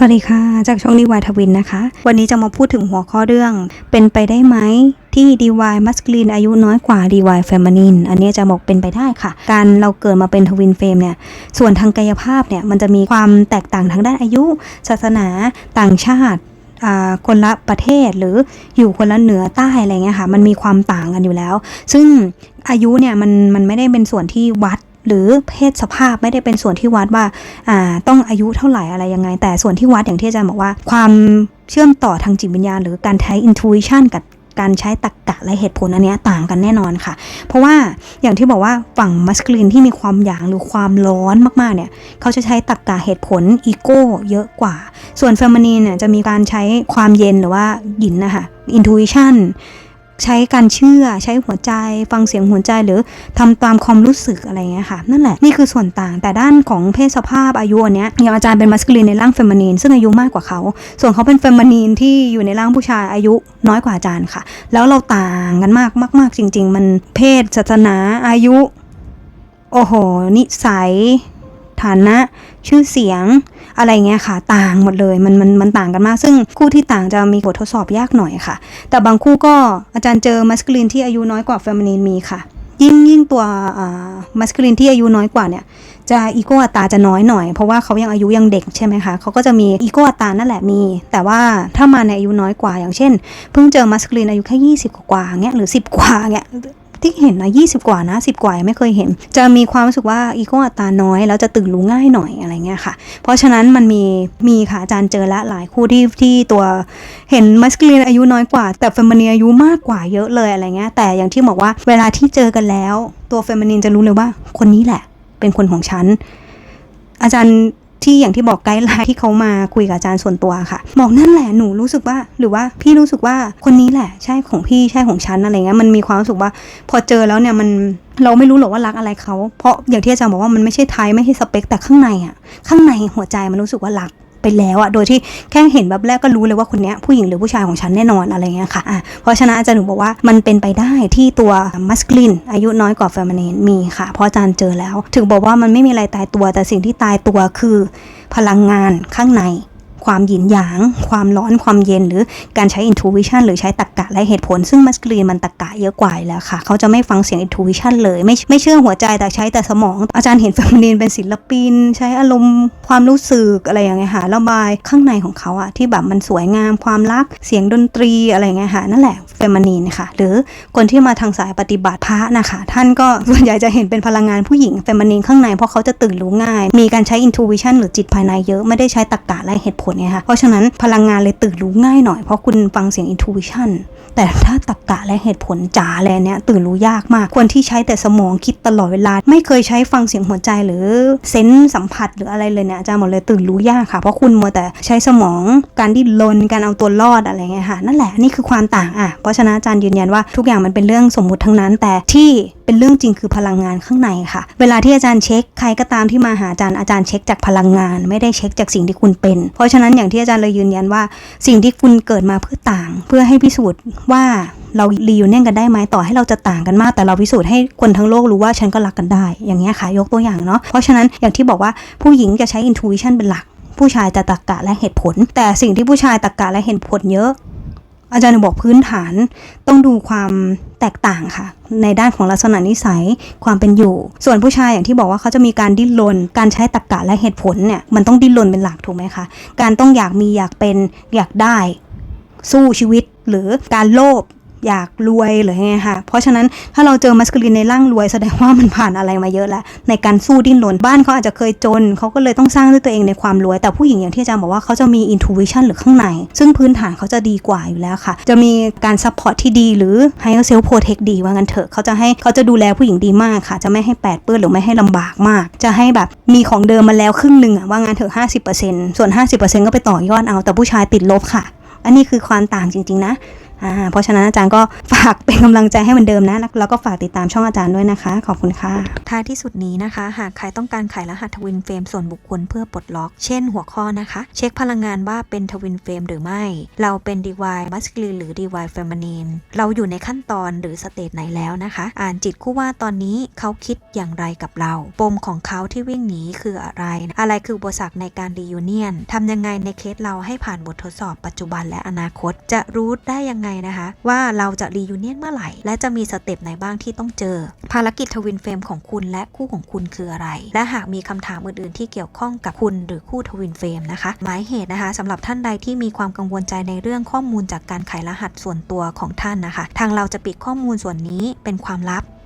สวัสดีค่ะ จากช่องดีวายทวินนะคะ วันนี้จะมาพูดถึงหัวข้อเรื่อง เป็นไปได้ไหมที่ดีวายมัสคลีนอายุน้อยกว่าดีวายเฟมินินอันนี้จะบอกเป็นไปได้ค่ะ การเราเกิดมาเป็นทวินเฟมเนี่ย ส่วนทางกายภาพเนี่ย มันจะมีความแตกต่างทางด้านอายุ ศาสนาต่างชาติคนละประเทศหรืออยู่คนละเหนือใต้อะไรเงี้ยค่ะ มันมีความต่างกันอยู่แล้ว ซึ่งอายุเนี่ยมันมันไม่ได้เป็นส่วนที่วัด หรือเพศสภาพไม่ได้เป็นส่วนที่วัดว่าอ่าต้องอายุเท่าไหร่อะไรยังไง แต่ส่วนที่วัดอย่างที่อาจารย์บอกว่า ความเชื่อมต่อทางจิตวิญญาณ หรือการใช้ intuition กับการใช้ตรกกะและเหตุผลอันเนี้ยต่างกันแน่นอนค่ะ เพราะว่าอย่างที่บอกว่าฝั่งมัสคลีนที่มีความหยางหรือความร้อนมากๆเนี่ยเขาจะใช้ตรรกกะเหตุผลอีโก้เยอะกว่า ส่วนเฟมินีนเนี่ยจะมีการใช้ความเย็นหรือว่าหยินนะคะ intuition ใช้การเชื่อใช้หัวใจ ฟังเสียงหัวใจหรือทำตามความรู้สึกอะไรเงี้ยค่ะ นั่นแหละนี่คือส่วนต่างแต่ด้านของเพศสภาพอายุเนี้ยอย่างอาจารย์เป็นมัสคูลินในร่างเฟมินีนซึ่งอายุมากกว่าเขา ส่วนเขาเป็นเฟมินีนที่อยู่ในร่างผู้ชายอายุน้อยกว่าอาจารย์ค่ะ แล้วเราต่างกันมากมากๆจริง ๆ มันเพศศาสนาอายุ โอ้โห นิสัย ฐานะ ชื่อเสียง อะไรเงี้ยค่ะ ต่างหมดเลยมันมันมันต่างกันมาก ซึ่งคู่ที่ต่างจะมีบททดสอบยากหน่อยค่ะ แต่บางคู่ก็อาจารย์เจอมัสคลินที่อายุน้อยกว่าเฟมินีนมีค่ะ ยิ่งยิ่งตัวมัสคลินที่อายุน้อยกว่าเนี่ยจะอีโก้อัตราจะน้อยหน่อยเพราะว่าเขายังอายุยังเด็กใช่ไหมคะเขาก็จะมีอีโก้อัตรานั่นแหละมี แต่ว่าถ้ามาในอายุน้อยกว่าอย่างเช่น เพิ่งเจอมัสคลินอายุแค่ 20 กว่าเงี้ยหรือ 10 กว่าเงี้ย ที่เห็นนะ20กว่านะ10กว่ายังไม่เคยเห็น จะมีความรู้สึกว่าอีโก้อัตราน้อยแล้วจะตื่นรู้ง่ายหน่อยอะไรเงี้ยค่ะ เพราะฉะนั้นมันมีมีค่ะอาจารย์เจอละหลายคู่ที่ที่ตัวเห็นมัสคูลินอายุน้อยกว่า แต่เฟมินีอายุมากกว่าเยอะเลยอะไรเงี้ยแต่อย่างที่บอกว่าเวลาที่เจอกันแล้ว ตัวเฟมินีนจะรู้เลยว่าคนนี้แหละ เป็นคนของฉันอาจารย์ ที่อย่างที่บอกไกด์ไลน์ที่เขามาคุยกับอาจารย์ส่วนตัวค่ะบอกนั่นแหละหนูรู้สึกว่าหรือว่าพี่รู้สึกว่าคนนี้แหละใช่ของพี่ใช่ของฉันอะไรเงี้ยมันมีความรู้สึกว่าพอเจอแล้วเนี่ยมันเราไม่รู้หรอกว่ารักอะไรเขา เพราะอย่างที่อาจารย์บอกว่ามันไม่ใช่ไทยไม่ใช่สเปคแต่ข้างในอะข้างในหัวใจมันรู้สึกว่ารัก ไปแล้วอะโดยที่แค่เห็นแบบแรกก็รู้เลยว่าคนนี้ผู้หญิงหรือผู้ชายของฉันแน่นอนอะไรเงี้ยค่ะะเพราะฉะนั้นอาจารย์หนูบอกว่ามันเป็นไปได้ที่ตัวมัสคลินอายุน้อยกว่าเฟมินีนมีค่ะ เพราะอาจารย์เจอแล้ว ถึงบอกว่ามันไม่มีอะไรตายตัวแต่สิ่งที่ตายตัวคือ พลังงานข้างใน ความหยินหยาง ความร้อนความเย็นหรือการใช้ intuition หรือใช้ตรรกกะและเหตุผล ซึ่งมัสคลีนมันตรรกกะเยอะกว่าอยู่แล้วค่ะ เขาจะไม่ฟังเสียง intuition เลยไม่ไม่เชื่อหัวใจแต่ใช้แต่สมอง อาจารย์เห็นเฟมินีนเป็นศิลปิน ใช้อารมณ์ความรู้สึกอะไรอย่างเงี้ยค่ะระบายข้างในของเขาอะที่แบบมันสวยงามความรักเสียงดนตรีอะไรอย่างเงี้ยค่ะนั่นแหละเฟมินีนค่ะ หรือคนที่มาทางสายปฏิบัติพระนะคะท่านก็ส่วนใหญ่จะเห็นเป็นพลังงานผู้หญิงเฟมินีนข้างในเพราะเขาจะตื่นรู้ง่าย มีการใช้ intuition หรือจิตภายในเยอะไม่ได้ใช้ตรรกกะและเหตุผลเนี่ยค่ะเพราะฉะนั้นพลังงานเลยตื่นรู้ง่ายหน่อยเพราะคุณฟังเสียง intuition แต่ถ้าตรรกะและเหตุผลจ๋าเลเนี่ยตื่นรู้ยากมากควรที่ใช้แต่สมองคิดตลอดเวลา ไม่เคยใช้ฟังเสียงหัวใจหรือเซนส์สัมผัสหรืออะไรเลยเนี่ยอาจารย์หมดเลยตื่นรู้ยากค่ะ เพราะคุณมัวแต่ใช้สมองการดิ้นรนการเอาตัวรอดอะไรเงี้ยค่ะนั่นแหละนี่คือความต่างอะเพราะฉะนั้นอาจารย์ยืนยันว่าทุกอย่างมันเป็นเรื่องสมมุติทั้งนั้น แต่ที่เป็นเรื่องจริงคือพลังงานข้างในค่ะ เวลาที่อาจารย์เช็คใครก็ตามที่มาหาอาจารย์อาจารย์เช็คจากพลังงาน ไม่ได้เช็คจากสิ่งที่คุณเป็น เพราะฉะนั้นอย่างที่อาจารย์เลยยืนยันว่า สิ่งที่คุณเกิดมาเพื่อต่าง เพื่อให้พิสูจน์ว่าเรารียูเนียกันได้ไหมต่อให้เราจะต่างกันมาก แต่เราพิสูจน์ให้คนทั้งโลกรู้ว่าฉันก็รักกันได้ อย่างเงี้ยค่ะยกตัวอย่างเนาะเพราะฉะนั้นอย่างที่บอกว่าผู้หญิงจะใช้อินทูวิชันเป็นหลัก ผู้ชายจะตรกกะและเหตุผล แต่สิ่งที่ผู้ชายตรกกะและเหตุผลเยอะ อาจารย์บอกพื้นฐานต้องดูความแตกต่างค่ะ ในด้านของลักษณะนิสัยความเป็นอยู่ ส่วนผู้ชายอย่างที่บอกว่าเขาจะมีการดิ้นรนการใช้ตรรกะและเหตุผลเนี่ยมันต้องดิ้นรนเป็นหลักถูกไหมคะการต้องอยากมีอยากเป็นอยากได้ สู้ชีวิตหรือการโลภ อยากรวยหรือไงค่ะ เพราะฉะนั้นถ้าเราเจอมัสคูลินในร่างรวยแสดงว่ามันผ่านอะไรมาเยอะแล้ว ในการสู้ดิ้นรนบ้านเขาอาจจะเคยจน เขาก็เลยต้องสร้างด้วยตัวเองในความรวย แต่ผู้หญิงอย่างที่อาจารย์บอกว่าเขาจะมีอินทูวิชันหรือข้างใน ซึ่งพื้นฐานเขาจะดีกว่าอยู่แล้วค่ะ จะมีการซัพพอร์ตที่ดีหรือให้เซลฟ์โปรเทคดีว่างั้นเถอะเขาจะให้เขาจะดูแลผู้หญิงดีมากค่ะ จะไม่ให้แปดเปื้อนหรือไม่ให้ลำบากมาก จะให้แบบมีของเดิมมาแล้วครึ่งหนึ่งอะว่างั้นเถอะห้าสิบเปอร์เซ็นต์ส่วนห้าสิบเปอร์เซ็นต์ก็ไปต่อยอดเอาแต่ผู้ชายติดลบค่ะ อันนี้คือความต่างจริง ๆ นะ อ่าเพราะฉะนั้นอาจารย์ก็ฝากเป็นกำลังใจให้เหมือนเดิมนะ แล้วก็ฝากติดตามช่องอาจารย์ด้วยนะคะ ขอบคุณค่ะ ท้ายที่สุดนี้นะคะ หากใครต้องการไขรหัสทวินเฟรมส่วนบุคคลเพื่อปลดล็อก เช่นหัวข้อนะคะ เช็คพลังงานว่าเป็นทวินเฟรมหรือไม่ เราเป็น DY masculine หรือ DY feminine เราอยู่ในขั้นตอนหรือสเตจไหนแล้วนะคะ อ่านจิตคู่ว่าตอนนี้เขาคิดอย่างไรกับเรา ปมของเขาที่วิ่งหนีคืออะไร อะไรคืออุปสรรคในการรียูเนียนทำยังไงในเคสเราให้ผ่านบททดสอบปัจจุบันและอนาคต จะรู้ได้ยังไงนะคะ ว่าเราจะรียูเนียนเมื่อไหร่ และจะมีสเต็ปไหนบ้างที่ต้องเจอ ภารกิจทวินเฟรมของคุณและคู่ของคุณคืออะไร และหากมีคำถามอื่นๆ ที่เกี่ยวข้องกับคุณหรือคู่ทวินเฟรมนะคะ หมายเหตุนะคะสำหรับท่านใดที่มีความกังวลใจในเรื่องข้อมูลจากการไขรหัสส่วนตัวของท่านนะคะ ทางเราจะปิดข้อมูลส่วนนี้เป็นความลับ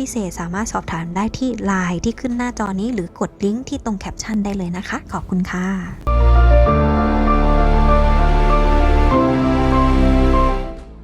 พิเศษสามารถสอบถามได้ที่ไลน์ที่ขึ้นหน้าจอนี้ หรือกดลิงก์ที่ตรงแคปชั่นได้เลยนะคะ ขอบคุณค่ะ